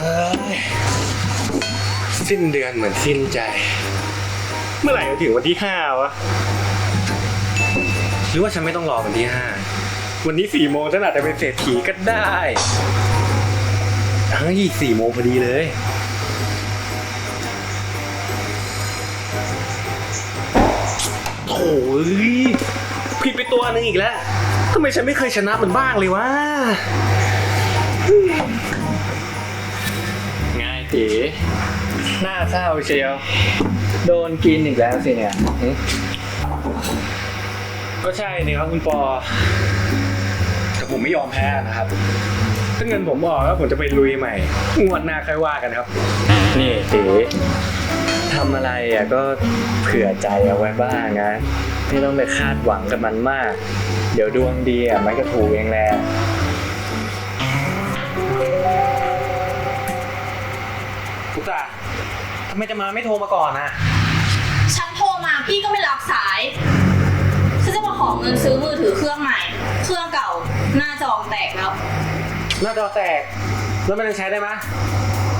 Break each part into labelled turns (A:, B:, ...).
A: เอ้ยสิ้นเดือนเหมือนสิ้นใจ เมื่อไหร่จะถึงวันที่ห้าวะ หรือว่าฉันไม่ต้องรอวันที่ห้า วันนี้สี่โมงฉันอาจจะเป็นเศรษฐีก็ได้เฮ้ยสี่โมงพอดีเลยโถ่เอ้ยผิดไปตัวหนึ่งอีกแล้ว ทำไมฉันไม่เคยชนะมันบ้างเลยวะ ง่ายตีหน้าเศร้าเชียว โดนกินอีกแล้วสิเนี่ยหึก็ใช่นี่ครับคุณปอ แต่ผมไม่ยอมแพ้นะครับ ถ้าเงินผมออกแล้วผมจะไปลุยใหม่ งวดหน้าค่อยว่ากันครับ นี่ตีทำอะไรอะก็เผื่อใจเอาไว้บ้างนะ ไม่ต้องไปคาดหวังกับมันมาก เดี๋ยวดวงดีอะมันก็ถูกเองแหละ ทำไมจะมาไม่โทรมาก่อนอะ
B: ฉันโทรมาพี่ก็ไม่รับสาย ฉันจะมาขอเงินซื้อมือถือเครื่องใหม่ เครื่องเก่าหน้าจอแตกแล้ว
A: หน้าจอแตก แล้วมันยังใช้ได้ไหม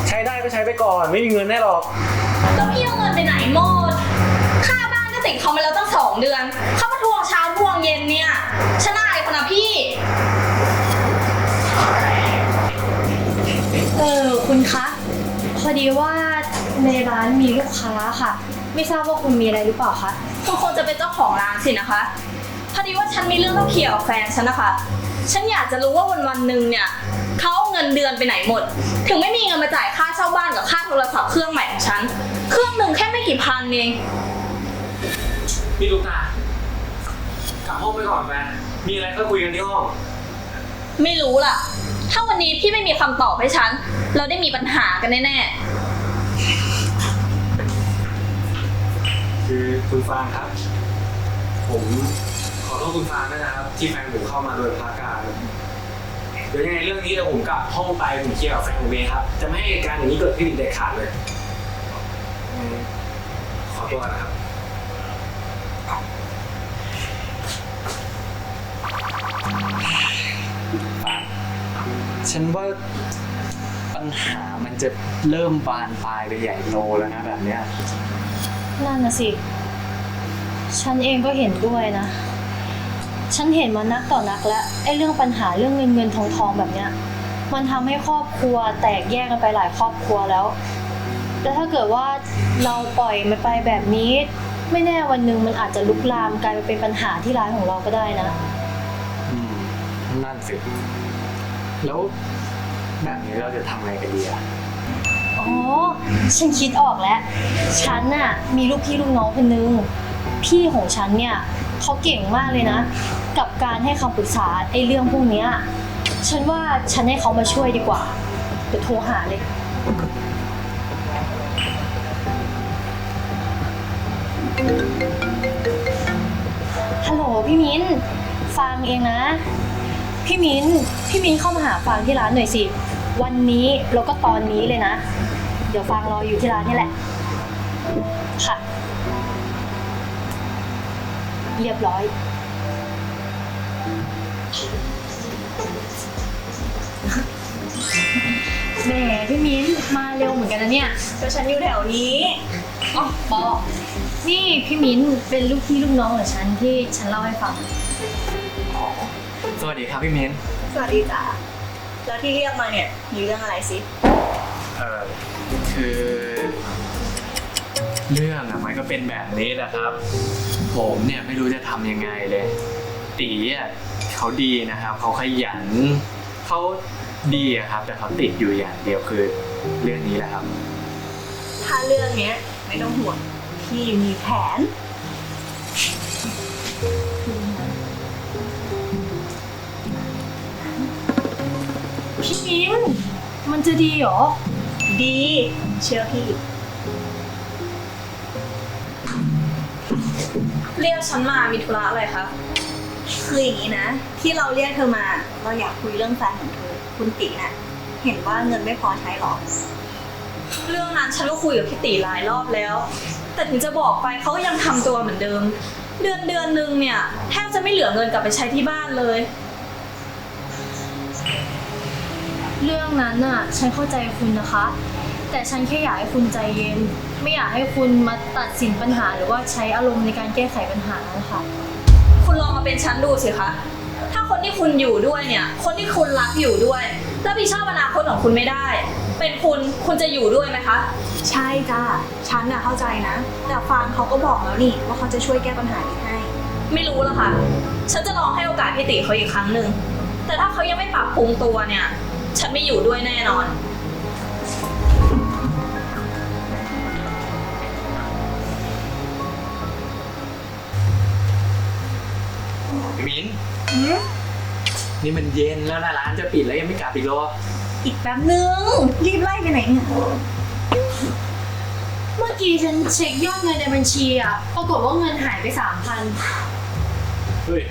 A: ใช้ได้ก็ใช้ไปก่อน ไม่มีเงินแน่หรอก
B: แล้วพี่เอาเงินไปไหนหมด ค่าบ้านก็ติดเขามาแล้วตั้งสองเดือน เขามาทวงเช้าทวงเย็นเนี่ยฉันอายคนนะพี่
C: เออคุณคะ พอดีว่า ในร้านมีลูกค้าค่ะ ไม่ทราบว่าคุณมีอะไรหรือเปล่าคะ
B: คุณคงจะเป็นเจ้าของร้านสินะคะพอดีว่าฉันมีเรื่องต้องเคลียร์กับแฟนฉันนะคะ ฉันอยากจะรู้ว่าวันวันๆหนึ่งเนี่ยเขาเอาเงินเดือนไปไหนหมด ถึงไม่มีเงินมาจ่ายค่าเช่าบ้านกับค่าโทรศัพท์เครื่องใหม่ของฉัน เครื่องหนึ่งแค่ไม่กี่พันเอง
A: นี่ลูกตากลับห้องไปก่อนแฟนมีอะไรก็คุยกันที่ห้อง
B: ไม่รู้ล่ะ ถ้าวันนี้พี่ไม่มีคำตอบให้ฉัน เราได้มีปัญหากันแน่
A: คือคุณฟางครับ ผมขอโทษคุณฟางด้วยนะครับ ที่แฟนผมเข้ามาโดยพาการเดี๋ยวยังไงเรื่องนี้เดี๋ยวผมกลับห้องไปผมเคลียร์กับแฟนผมเองครับ จะไม่ให้เหตุการณ์อย่างนี้เกิดขึ้นอีกเด็ดขาดเลยอืมขอตัวนะครับ
D: ฉันว่าปัญหามันจะเริ่มบานปลายไปใหญ่โตแล้วนะแบบเนี้ย
C: นั่นนะสิ ฉันเองก็เห็นด้วยนะ ฉันเห็นมานักต่อนักแล้วไอ้เรื่องปัญหาเรื่องเงินเงินทองทองแบบเนี้ย มันทำให้ครอบครัวแตกแยกกันไปหลายครอบครัวแล้ว แล้วถ้าเกิดว่าเราปล่อยมันไปแบบนี้ ไม่แน่วันหนึ่งมันอาจจะลุกลามกลายไปเป็นปัญหาที่ร้านของเราก็ได้นะ
D: อืม นั่นสิ แล้วแบบนี้เราจะทำไงกันดีอะ
C: อ๋อ ฉันคิดออกแล้ว ฉันน่ะมีลูกพี่ลูกน้องคนนึง พี่ของฉันเนี่ยเขาเก่งมากเลยนะ กับการให้คำปรึกษาไอ้เรื่องพวกเนี้ย ฉันว่าฉันให้เขามาช่วยดีกว่า เดี๋ยวโทรหาเลย ฮัลโหลพี่มิ้น ฟังเองนะ พี่มิ้น พี่มิ้นเข้ามาหาฟังที่ร้านหน่อยสิ วันนี้แล้วก็ตอนนี้เลยนะ เดี๋ยวฟังรออยู่ที่ร้านนี่แหละ ค่ะ เรียบร้อย แหมพี่มิ้นมาเร็วเหมือนกันนะเนี่ย
B: ๆก็ฉันอยู่แถวนี้
C: อ๋อปอนี่พี่มิ้นเป็นลูกพี่ลูกน้องของฉันที่ฉันเล่าให้ฟัง
D: อ๋อสวัสดีครับพี่มิ้น
B: สวัสดีจ้า แล้วที่เรียกมาเนี่ยมีเรื่องอะไรสิ
D: เออคือ เรื่องอะมันก็เป็นแบบนี้แหละครับ ผมเนี่ยไม่รู้จะทำยังไงเลย ตีอะเขาดีนะครับ เขาขยันเขาดีอะครับ แต่เขาติดอยู่อย่างเดียวคือเรื่องนี้แหละครับ
B: ถ้าเรื่องเนี้ยไม่ต้องห่วงพี่มีแผน
C: พี่มิ้นมันจะดีเหรอ
B: ดี เชื่อพี่ เรียกฉันมามีธุระอะไรคะ
E: คืออย่างนี้นะ ที่เราเรียกเธอมา เราอยากคุยเรื่องแฟนของเธอ คุณตีน่ะ เห็นว่าเงินไม่พอใช้หรอ
B: เรื่องนั้นฉันก็คุยกับพี่ตีหลายรอบแล้ว แต่ถึงจะบอกไปเขาก็ยังทำตัวเหมือนเดิม เดือนเดือนหนึ่งเนี่ยแทบจะไม่เหลือเงินกลับไปใช้ที่บ้านเลย
C: รื่องนั้นน่ะ ฉันเข้าใจคุณนะคะ แต่ฉันแค่อยากให้คุณใจเย็น ไม่อยากให้คุณมาตัดสินปัญหาหรือว่าใช้อารมณ์ในการแก้ไขปัญหานะคะ
B: คุณลองมาเป็นฉันดูสิคะ ถ้าคนที่คุณอยู่ด้วยเนี่ย คนที่คุณรักอยู่ด้วยรับผิดชอบอนาคตของคุณไม่ได้ เป็นคุณคุณจะอยู่ด้วยไหมคะ
E: ใช่จ้าฉันน่ะเข้าใจนะ แต่ฟางเขาก็บอกแล้วนี่ว่าเขาจะช่วยแก้ปัญหานี้ให้
B: ไม่รู้ละค่ะ ฉันจะลองให้โอกาสพี่ติเขาอีกครั้งหนึ่ง แต่ถ้าเขายังไม่ปรับปรุงตัวเนี่ย ฉันไม่อยู่ด้วยแน่นอน
D: มิ้นนี่มันเย็นแล้วนะร้านจะปิดแล้วยังไม่กลับอีกเหรอ
E: อีกแป๊บนึงรีบไล่ไปไหนเนี่ย
C: เมื่อกี้ฉันเช็คยอดเงินในบัญชีอะปรากฏว่าเงินหายไปสามพัน
D: เฮ้ย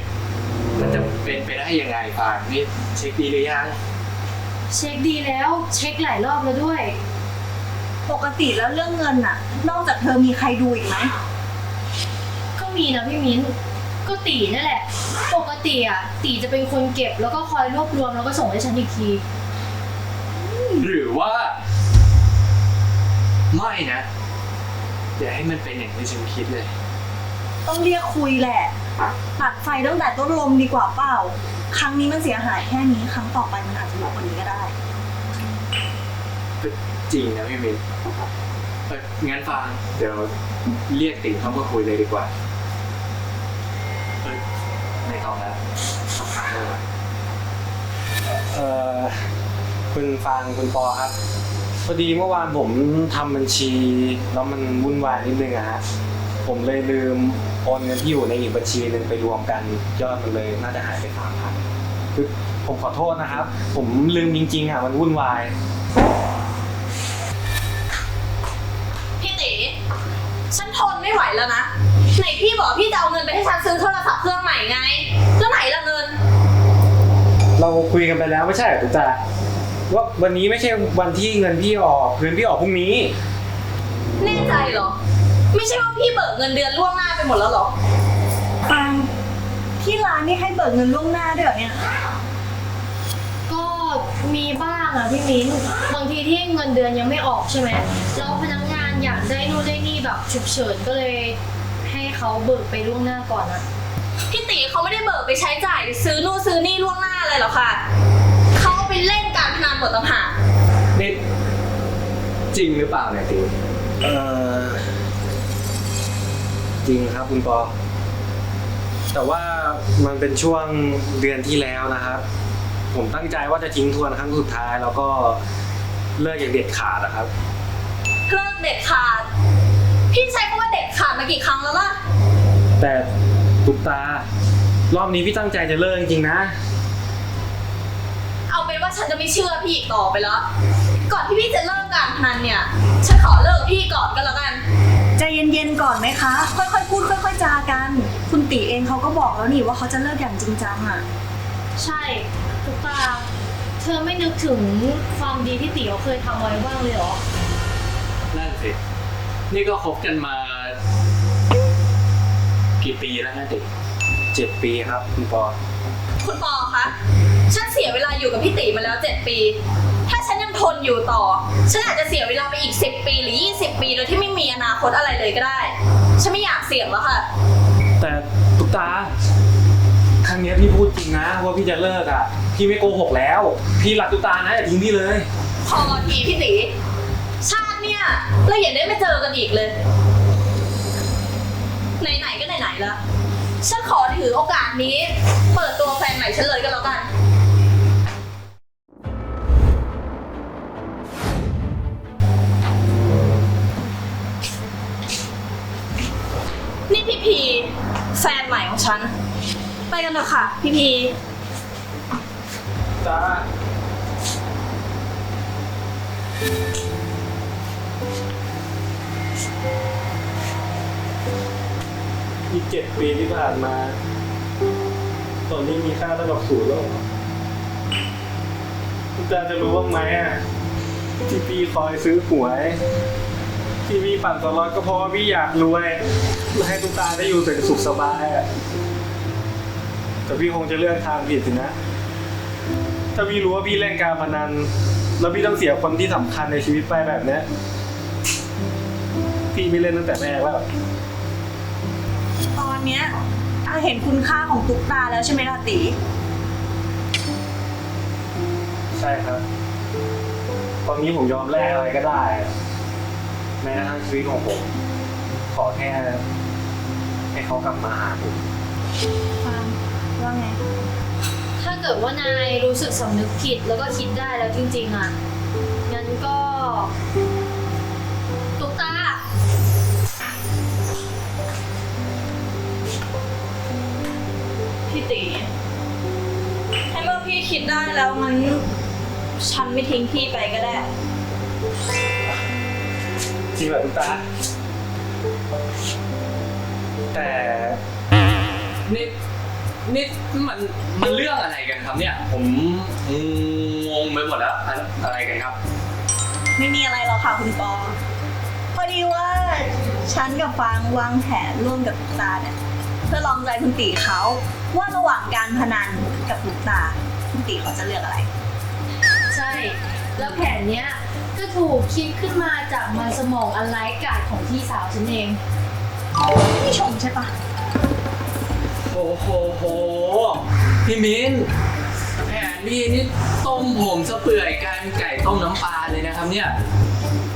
D: มันจะเป็นไปได้ยังไงฟางนี่เช็คดีหรือยัง
C: เช็คดีแล้ว เช็คหลายรอบแล้วด้วย
E: ปกติแล้วเรื่องเงินน่ะ นอกจากเธอมีใครดูอีกไหม
C: ก็มีนะพี่มิ้น ก็ตีนั่นแหละ ปกติอะตีจะเป็นคนเก็บแล้วก็คอยรวบรวมแล้วก็ส่งให้ฉันอีกที
D: หรือว่า ไม่นะอย่าให้มันเป็นอย่างที่ฉันคิดเลย
E: ต้องเรียกคุยแหละ ตัดไฟตั้งแต่ต้นลมดีกว่าเปล่า ครั้งนี้มันเสียหายแค่นี้ ครั้งต่อไปมันอาจจะเยอะกว่านี้ก็ได้
D: จริงนะพี่มินเอ้ยงั้นฟัง เดี๋ยวเรียกติ๋งเข้ามาคุยเลยดีกว่าเอ้ยไม่ต้องแล้วสำคัญเลยวะ
A: เอ่อคุณฟังคุณปอครับพอดีเมื่อวานผมทำบัญชี แล้วมันวุ่นวายนิดนึงอะฮะ ผมเลยลืมโอนเงินที่อยู่ในอีกบัญชีหนึ่งไปรวมกันยอดมันเลยน่าจะหายไปสามพันคือผมขอโทษนะครับ ผมลืมจริงๆอะมันวุ่นวาย
B: พี่ติฉันทนไม่ไหวแล้วนะ ไหนพี่บอกพี่จะเอาเงินไปให้ฉันซื้อโทรศัพท์เครื่องใหม่ไง แล้วไหนละเงิน
A: เราคุยกันไปแล้วไม่ใช่เหรอตุ๊กตาว่าวันนี้ไม่ใช่วันที่เงินพี่ออกเงินพี่ออกพรุ่งนี้
B: แน่ใจเหรอ ไม่ใช่ว่าพี่เบิกเงินเดือนล่วงหน้าไปหมดแล้วเหรอ
E: ฟังที่ร้านนี่ให้เบิกเงินล่วงหน้าด้วยเหรอเนี่ย
C: ก็มีบ้างอะพี่มิ้นบางทีที่เงินเดือนยังไม่ออกใช่ไหมแล้วพนักงานอยากได้นู่นได้นี่แบบฉุกเฉินก็เลยให้เขาเบิกไปล่วงหน้าก่อนอะ
B: พี่ติเขาไม่ได้เบิกไปใช้จ่ายซื้อนู่นซื้อนี่ล่วงหน้าเลยหรอกค่ะ เขาเอาไปเล่นการพนันหมดต่างหาก
D: นี่จริงหรือเปล่าเนี่ยติ๋ง
A: เอ่อ จริงครับคุณปอ แต่ว่ามันเป็นช่วงเดือนที่แล้วนะครับ ผมตั้งใจว่าจะทิ้งทวนครั้งสุดท้ายแล้วก็เลิกอย่างเด็ดขาดนะครับ
B: เลิกเด็ดขาด พี่ใช้คำว่าเด็ดขาดมากี่ครั้งแล้วล่ะ
A: แต่ตุกตา รอบนี้พี่ตั้งใจจะเลิกจริงๆนะ
B: เอาเป็นว่าฉันจะไม่เชื่อพี่อีกต่อไปแล้ว ก่อนที่พี่จะเลิกการพนันเนี่ย ฉันขอเลิกพี่ก่อนก็แล้วกัน
E: ใจเย็นๆก่อนไหมคะ ค่อยๆพูดค่อย ๆจากัน คุณตีเองเขาก็บอกแล้วนี่ว่าเขาจะเลิกอย่างจริงจังอะ
C: ใช่ทุกตา เธอไม่นึกถึงความดีที่ติ๋วเคยทำไว้บ้างเลยเหรอ
D: นั่นสิ นี่ก็คบกันมา กี่ปีแล้วนะติ๋ง
A: เจ็ดปีครับคุณปอ
B: คุณปอคะ ฉันเสียเวลาอยู่กับพี่ตีมาแล้ว 7 ปี ถ้าฉันยังทนอยู่ต่อ ฉันอาจจะเสียเวลาไปอีก 10 ปีหรือ 20 ปีโดยที่ไม่มีอนาคตอะไรเลยก็ได้ ฉันไม่อยากเสี่ยงแล้วค่ะ
A: แต่ตุกตา ครั้งเนี้ยพี่พูดจริงนะว่าพี่จะเลิกอะ พี่ไม่โกหกแล้ว พี่รักตุกตานะอย่าทิ้งพี่เลย
B: พอทีพี่ตีชาติเนี่ยเราอย่าได้มาเจอกันอีกเลย ไหนๆก็ไหนๆแล้ว ฉันขอถือโอกาสนี้ เปิดตัวแฟนใหม่ฉันเลยก็แล้วกัน นี่พี่พีแฟนใหม่ของฉัน ไปกันเถอะค่ะ พี่พี
A: ตา อีกเจ็ดปีที่ผ่านมา ตอนนี้มีค่าเท่ากับศูนย์แล้วหรอคุณตาจะรู้บ้างไหมอะที่พี่คอยซื้อหวย ที่พี่ปั่นตลอดก็เพราะว่าพี่อยากรวยให้ตุ๊กตาได้อยู่แต่สุขสบายอะแต่พี่คงจะเลือกทางผิดสินะ ถ้าพี่รู้ว่าพี่เล่นการพนัน แล้วพี่ต้องเสียคนที่สำคัญในชีวิตไปแบบเนี้ยพี่ไม่เล่นตั้งแต่แรกแล้ว
E: อนเนี้ยอาเห็นคุณค่าของตุ๊กตาแล้วใช่ไหมล่ะตี
A: ใช่ครับ ตอนนี้ผมยอมแลกอะไรก็ได้อะแม้กระทั่งชีวิตของผม ขอแค่ ให้เขากลับมาหาผม
E: ฟังว่าไง
C: ถ้าเกิดว่านายรู้สึกสำนึกผิดแล้วก็คิดได้แล้วจริงๆอะ งั้นก็ตุ๊ก
B: ตีให้เมื่อพี่คิดได้แล้วงั้น ฉันไม่ทิ้งพี่ไปก็ได้
A: จริงเหรอทุกตา แต่
D: นี่นี่มันมันเรื่องอะไรกันครับเนี่ย ผมงงไปหมดแล้วอะอะไรกันครับ
E: ไม่มีอะไรหรอกค่ะคุณปอ พอดีว่าฉันกับฟางวางแผนร่วมกับตุ๊กตาเนี่ย เพื่อลองใจคุณตีเขาว่าระหว่างการพนันกับตุ๊กตาคุณตีเขาจะเลือกอะไร
C: ใช่ แล้วแผนเนี้ยก็ถูกคิดขึ้นมาจากมันสมองอันไร้กาดของพี่สาวฉันเอง
E: พี่ชมใช่ปะ
D: โอ้โหโห พี่มิ้นแผนพี่นี่ต้มผมสะเปื่อยกลายเป็นไก่ต้มน้ำปลาเลยนะครับเนี่ย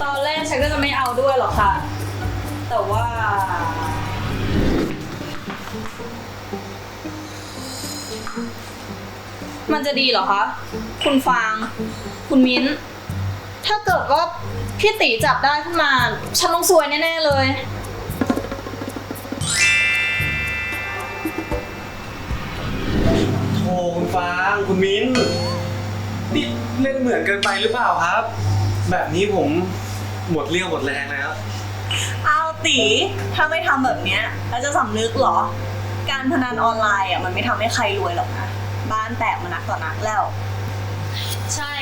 B: ตอนแรกฉันก็จะไม่เอาด้วยหรอกค่ะ แต่ว่า มันจะดีเหรอคะ คุณฟาง คุณมิ้น ถ้าเกิดว่าพี่ตีจับได้ขึ้นมา ฉันต้องซวยแน่ ๆ เลย
A: โทคุณฟาง คุณมิ้นนี่เล่นเหมือนเกินไปหรือเปล่าครับ แบบนี้ผมหมดเรี่ยวหมดแรงแล้ว
E: เอาตีถ้าไม่ทำแบบเนี้ยแล้วจะสำนึกเหรอ การพนันออนไลน์อะมันไม่ทำให้ใครรวยหรอกนะ บ้านแตกมานักต่อนักแล้ว
C: ใช่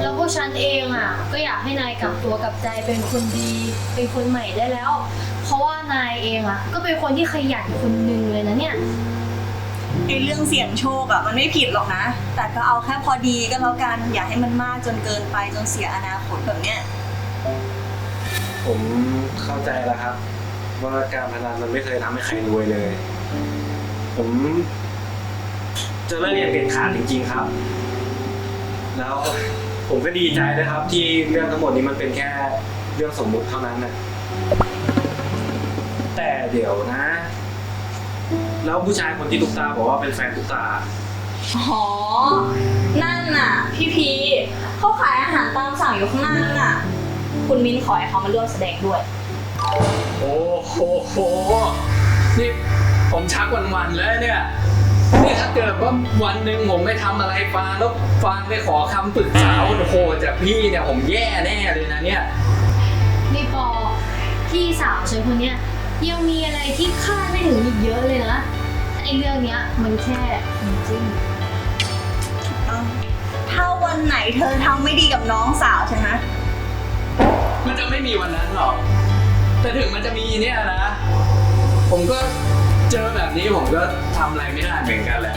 C: แล้วพวกฉันเองอะ ก็อยากให้นายกลับตัวกลับใจเป็นคนดี เป็นคนใหม่ได้แล้ว เพราะว่านายเองอะ ก็เป็นคนที่ขยันคนหนึ่งเลยนะเนี่ย
E: ไอ้เรื่องเสี่ยงโชคอะมันไม่ผิดหรอกนะ แต่ก็เอาแค่พอดีก็แล้วกัน อย่าให้มันมากจนเกินไปจนเสียอนาคตแบบเนี้ย
A: ผมเข้าใจแล้วครับ ว่าการพนันมันไม่เคยทำให้ใครรวยเลย ผม จะเลิกอย่างเด็ดขาดจริง ๆครับ แล้วผมก็ดีใจนะครับ ที่เรื่องทั้งหมดนี้มันเป็นแค่เรื่องสมมุติเท่านั้นนะแต่เดี๋ยวนะ แล้วผู้ชายคนที่ตุ๊กตาบอกว่าเป็นแฟนตุ๊กตา
B: อ๋อ นั่นน่ะ พี่พีเขาขายอาหารตามสั่งอยู่ข้างหน้านั่นน่ะ คุณมิ้นขอให้เขามาร่วมแสดงด้วย
D: โอ้โหโหนี่ผมชักวันๆแล้วเนี่ย นี่ถ้าเกิดว่าวันหนึ่งผมไม่ทำอะไรฟางแล้วฟางไปขอคำปรึกษาโอ้โหจากพี่เนี่ยผมแย่แน่เลยนะเนี่ย
C: นี่ปอพี่สาวฉันคนเนี้ยยังมีอะไรที่คาดไม่ถึงอีกเยอะเลยนะไอ้เรื่องเนี้ยมันแค่น้ำจิ้ม
E: ถ้าวันไหนเธอทำไม่ดีกับน้องสาวฉันนะ
D: มันจะไม่มีวันนั้นหรอก แต่ถึงมันจะมีเนี่ยนะ ผมก็ เจอแบบนี้ผมก็ทำอะไรไม่ได้เหมือนกันแหละ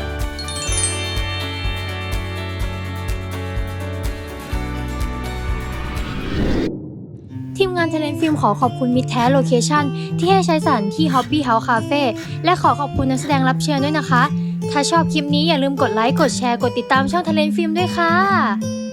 C: ทีมงานเทเลนฟิล์มขอขอบคุณมิตรแท้โลเคชั่นที่ให้ใช้สถานที่ Hobby House Cafe และขอขอบคุณนักแสดงรับเชิญด้วยนะคะ ถ้าชอบคลิปนี้อย่าลืมกดไลค์ กดแชร์ กดติดตามช่องเทเลนฟิล์มด้วยค่ะ